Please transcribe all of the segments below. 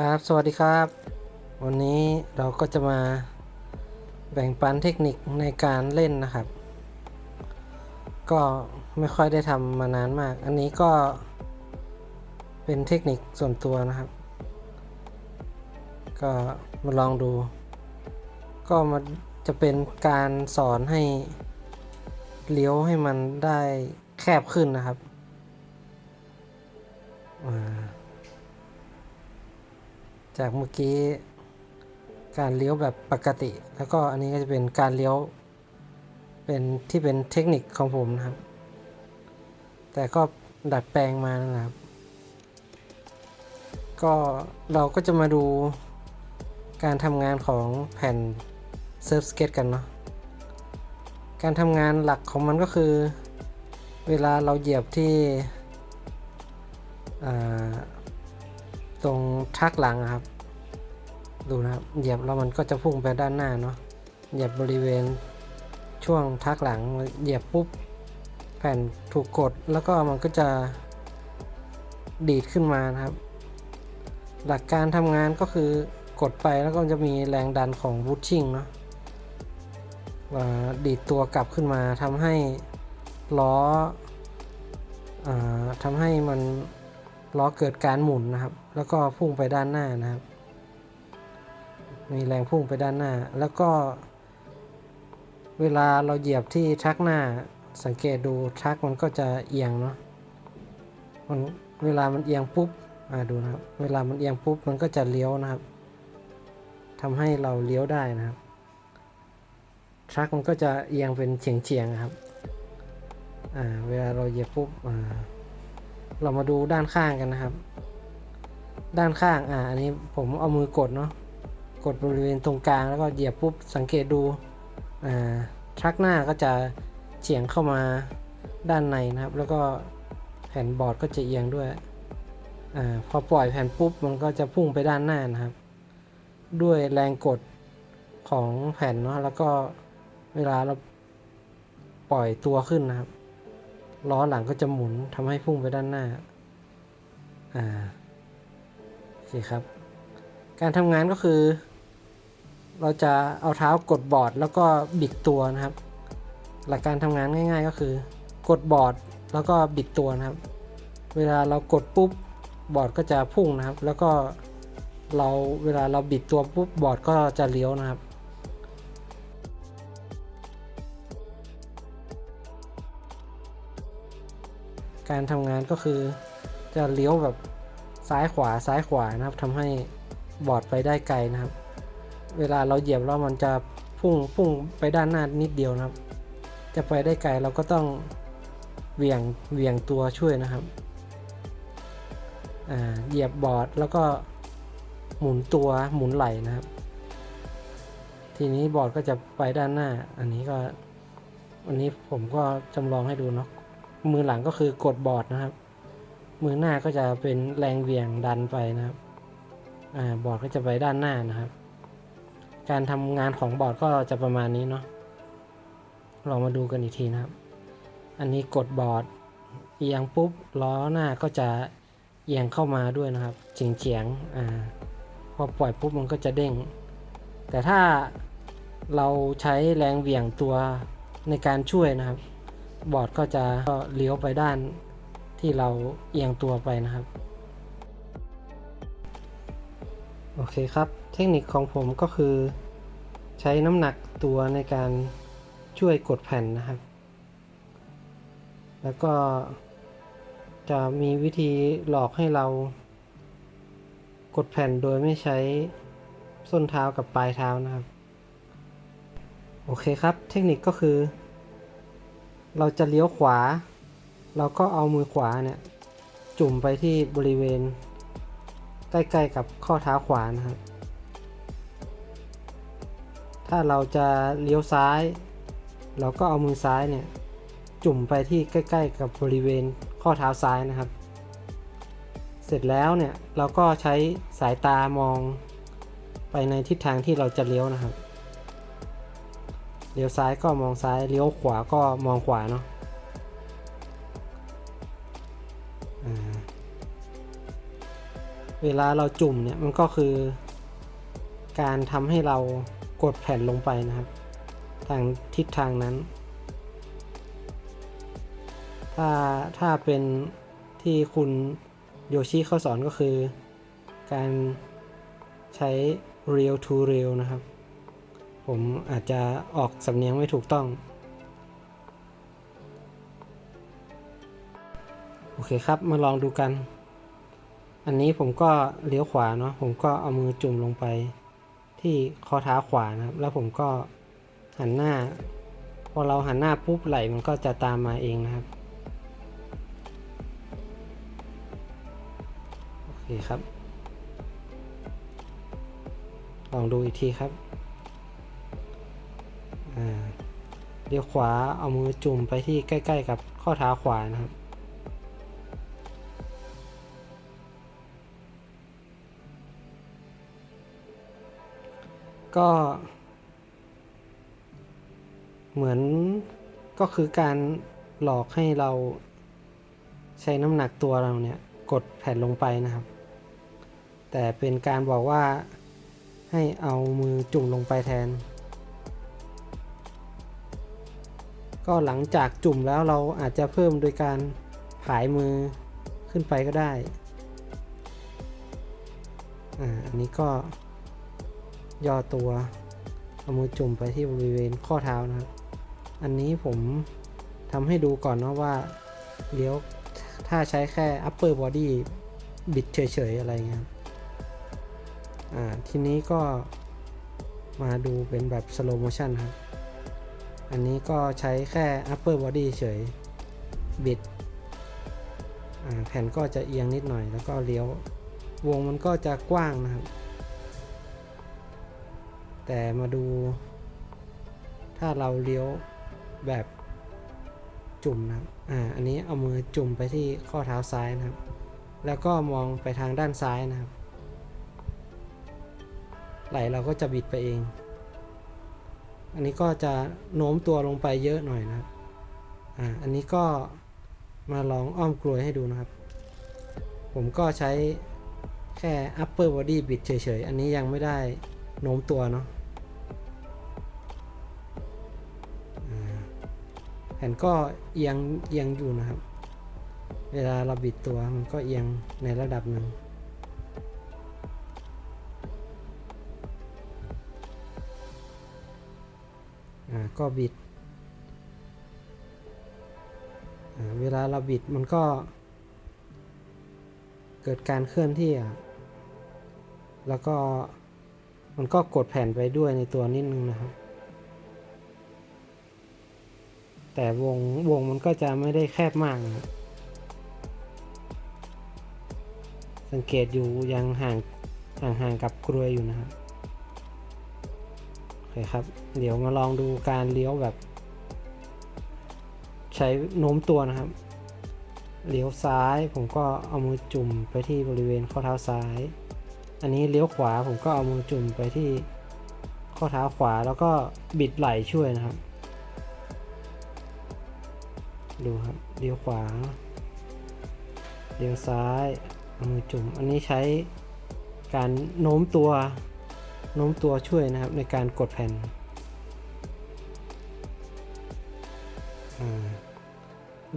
ครับ สวัสดีครับ วันนี้เราก็จะมาแบ่งปันเทคนิคในการเล่นนะครับ ก็ไม่ค่อยได้ทำมานานมาก อันนี้ก็เป็นเทคนิคส่วนตัวนะครับ ก็มาลองดู ก็มันจะเป็นการสอนให้เลี้ยวให้มันได้แคบขึ้นนะครับ จากเมื่อกี้การเลี้ยวแบบปกติ แล้วก็อันนี้ก็จะเป็นการเลี้ยวเป็นที่เป็นเทคนิคของผมนะครับ แต่ก็ดัดแปลงมานะครับ ก็เราก็จะมาดูการทำงานของแผ่นเซิร์ฟสเก็ตกันเนาะการทำงานหลักของมันก็คือ เวลาเราเหยียบที่อ่า ตรงทักหลังครับ ดูนะครับ เหยียบแล้วมันก็จะพุ่งไปด้านหน้าเนาะ เหยียบบริเวณช่วงทักหลัง เหยียบปุ๊บ แผ่นถูกกด แล้วก็มันก็จะดีดขึ้นมานะครับ หลักการทำงานก็คือกดไปแล้วก็จะมีแรงดันของบูชชิ่งเนาะดีดตัวกลับขึ้นมาทำให้ล้ออทำให้มัน ล้อเกิดการหมุนนะครับ แล้วก็พุ่งไปด้านหน้านะครับ มีแรงพุ่งไปด้านหน้า แล้วก็ เวลาเราเหยียบที่ชักหน้า สังเกตดูชักมันก็จะเอียงเนาะมันเวลามันเอียงปุ๊บอ่าดูนะครับ เวลามันเอียงปุ๊บมันก็จะเลี้ยวนะครับทำให้เราเลี้ยวได้นะครับชักมันก็จะเอียงเป็นเฉียงๆนะครับอ่าเวลาเราเหยียบปุ๊บอ่า เรามาดูด้านข้างกันนะครับ ด้านข้างอ่าอันนี้ผมเอามือกดเนาะกดบริเวณตรงกลางแล้วก็เหยียบปุ๊บสังเกตดูอ่าชักหน้าก็จะเฉียงเข้ามาด้านในนะครับ แล้วก็แผ่นบอร์ดก็จะเอียงด้วยอ่าพอปล่อยแผ่นปุ๊บมันก็จะพุ่งไปด้านหน้านะครับ ด้วยแรงกดของแผ่นเนาะแล้วก็เวลาเราปล่อยตัวขึ้นนะครับ ล้อหลังก็จะหมุนทำให้พุ่งไปด้านหน้า อ่าโอเคครับ การทำงานก็คือ เราจะเอาเท้ากดบอร์ดแล้วก็บิดตัวนะครับ หลักการทำงานง่าย ๆ ก็คือ กดบอร์ดแล้วก็บิดตัวนะครับ เวลาเรากดปุ๊บบอร์ดก็จะพุ่งนะครับ แล้วก็เราเวลาเราบิดตัวปุ๊บบอร์ดก็จะเลี้ยวนะครับ การทำงานก็คือจะเลี้ยวแบบซ้ายขวาซ้ายขวานะครับทำให้บอร์ดไปได้ไกลนะครับ เวลาเราเหยียบแล้วมันจะพุ่งพุ่งไปด้านหน้านิดเดียวนะครับ จะไปได้ไกลเราก็ต้องเหวี่ยงเหวี่ยงตัวช่วยนะครับเหยียบบอร์ดแล้วก็หมุนตัวหมุนไหล่นะครับ ทีนี้บอร์ดก็จะไปด้านหน้า อันนี้ก็อันนี้ผมก็จำลองให้ดูเนาะ มือหลังก็คือกดบอร์ดนะครับ มือหน้าก็จะเป็นแรงเวี่ยงดันไปนะครับอ่าบอร์ดก็จะไปด้านหน้านะครับ การทำงานของบอร์ดก็จะประมาณนี้เนาะลองมาดูกันอีกทีนะครับ อันนี้กดบอร์ดเอียงปุ๊บล้อหน้าก็จะเอียงเข้ามาด้วยนะครับเฉียงเฉียงๆอ่าพอปล่อยปุ๊บมันก็จะเด้ง แต่ถ้าเราใช้แรงเหวี่ยงตัวในการช่วยนะครับ บอร์ดก็จะก็เลี้ยวไปด้านที่เราเอียงตัวไปนะครับ โอเคครับ เทคนิคของผมก็คือ ใช้น้ำหนักตัวในการช่วยกดแผ่นนะครับ แล้วก็จะมีวิธีหลอกให้เรากดแผ่นโดยไม่ใช้ส้นเท้ากับปลายเท้านะครับ โอเคครับ เทคนิคก็คือ เราจะเลี้ยวขวา เราก็เอามือขวาเนี่ยจุ่มไปที่บริเวณ ใกล้ๆกับข้อเท้าขวานะครับ ถ้าเราจะเลี้ยวซ้าย เราก็เอามือซ้ายเนี่ยจุ่มไปที่ใกล้ ๆ กับบริเวณข้อเท้าซ้ายนะครับ เสร็จแล้วเนี่ยเราก็ใช้สายตามองไปในทิศทางที่เราจะเลี้ยวนะครับ เลี้ยวซ้ายก็มองซ้าย เลี้ยวขวาก็มองขวาเนาะเวลาเราจุ่มเนี่ยมันก็คือ การทำให้เรากดแผ่นลงไปนะครับ ทางทิศทางนั้น ถ้าถ้าเป็นที่คุณโยชิเขาสอนก็คือ การใช้ real to real นะครับ ผมอาจจะออกสำเนียงไม่ถูกต้อง โอเคครับมาลองดูกัน อันนี้ผมก็เลี้ยวขวาเนาะผมก็เอามือจุ่มลงไป ที่ข้อเท้าขวานะครับ แล้วผมก็หันหน้า พอเราหันหน้าปุ๊บไหลมันก็จะตามมาเองนะครับโอเคครับ ลองดูอีกทีครับ เลี้ยวขวาเอามือจุ่มไปที่ใกล้ ๆ กับข้อเท้าขวานะครับ ก็ เหมือนก็คือการหลอกให้เราใช้น้ำหนักตัวเราเนี่ยกดแผ่นลงไปนะครับ แต่เป็นการบอกว่าให้เอามือจุ่มลงไปแทน ก็หลังจากจุ่มแล้วเราอาจจะเพิ่มโดยการผายมือขึ้นไปก็ได้อ่าอันนี้ก็ย่อตัวเอามือจุ่มไปที่บริเวณข้อเท้านะครับ อันนี้ผมทำให้ดูก่อนนะว่าเลี้ยวถ้าใช้แค่ upper body บิดเฉยๆ อะไรเงี้ยครับอ่า ทีนี้ก็มาดูเป็นแบบ slow motion ครับ อันนี้ก็ใช้แค่ upper body เฉย บิด แผ่นก็จะเอียงนิดหน่อยแล้วก็เลี้ยว วงมันก็จะกว้างนะครับ แต่มาดู ถ้าเราเลี้ยวแบบจุ่มนะครับ อ่า อันนี้เอามือจุ่มไปที่ข้อเท้าซ้ายนะครับ แล้วก็มองไปทางด้านซ้ายนะครับ ไหลเราก็จะบิดไปเอง อันนี้ก็จะโน้มตัวลงไปเยอะหน่อยนะครับอ่าอันนี้ก็มาลองอ้อมกลวยให้ดูนะครับ ผมก็ใช้แค่ upper body บิดเฉยๆ อันนี้ยังไม่ได้โน้มตัวเนาะแผ่นก็เอียงเอียงอยู่นะครับ เวลาเราบิดตัวมันก็เอียงในระดับหนึ่ง อ่าก็บิด เวลาเราบิดมันก็ เกิดการเคลื่อนที่อะแล้วก็มันก็กดแผ่นไปด้วยในตัวนิดนึงนะครับ แต่วงวงมันก็จะไม่ได้แคบมากนะสังเกตอยู่ยังห่างห่างห่างกับกรวยอยู่นะครับ เคครับ เดี๋ยวมาลองดูการเลี้ยวแบบ ใช้โน้มตัวนะครับ เลี้ยวซ้ายผมก็เอามือจุ่มไปที่บริเวณข้อเท้าซ้าย อันนี้เลี้ยวขวาผมก็เอามือจุ่มไปที่ข้อเท้าขวาแล้วก็บิดไหล่ช่วยนะครับ ดูครับเลี้ยวขวาเลี้ยวซ้ายเอามือจุ่ม อันนี้ใช้การโน้มตัว โน้มตัวช่วยนะครับในการกดแผ่น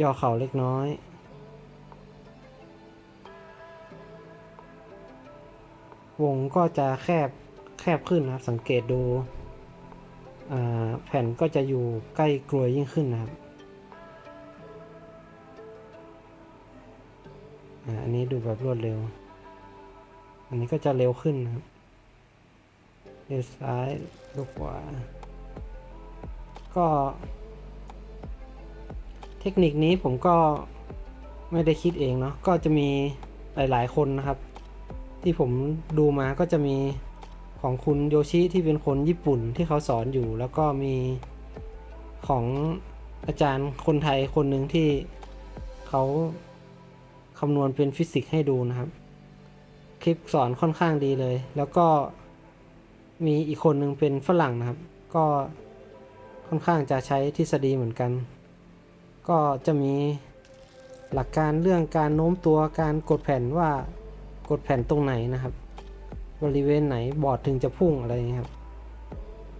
ย่อเข่าเล็กน้อย วงก็จะแคบแคบขึ้นนะครับ สังเกตดูแผ่นก็จะอยู่ใกล้กลวยยิ่งขึ้นนะครับอันนี้ดูแบบรวดเร็ว อันนี้ก็จะเร็วขึ้นนะครับ เลี้ยวซ้ายเลี้ยวขวา ก็ เทคนิคนี้ผมก็ไม่ได้คิดเองเนาะก็จะมีหลาย ๆ คนนะครับ ที่ผมดูมาก็จะมีของคุณโยชิที่เป็นคนญี่ปุ่นที่เขาสอนอยู่ แล้วก็มีของอาจารย์คนไทยคนหนึ่งที่เขาคำนวณเป็นฟิสิกส์ให้ดูนะครับ คลิปสอนค่อนข้างดีเลย แล้วก็ มีอีกคนหนึ่งเป็นฝรั่งนะครับ ก็ค่อนข้างจะใช้ทฤษฎีเหมือนกัน ก็จะมีหลักการเรื่องการโน้มตัวการกดแผ่นว่ากดแผ่นตรงไหนนะครับ บริเวณไหนบอร์ดถึงจะพุ่งอะไรอย่างนี้ครับ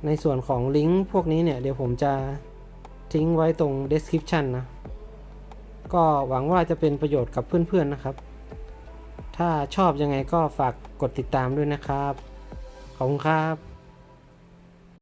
ในส่วนของลิงก์พวกนี้เนี่ยเดี๋ยวผมจะทิ้งไว้ตรง description นะ ก็หวังว่าจะเป็นประโยชน์กับเพื่อนๆนะครับ ถ้าชอบยังไงก็ฝากกดติดตามด้วยนะครับ ขอบคุณครับ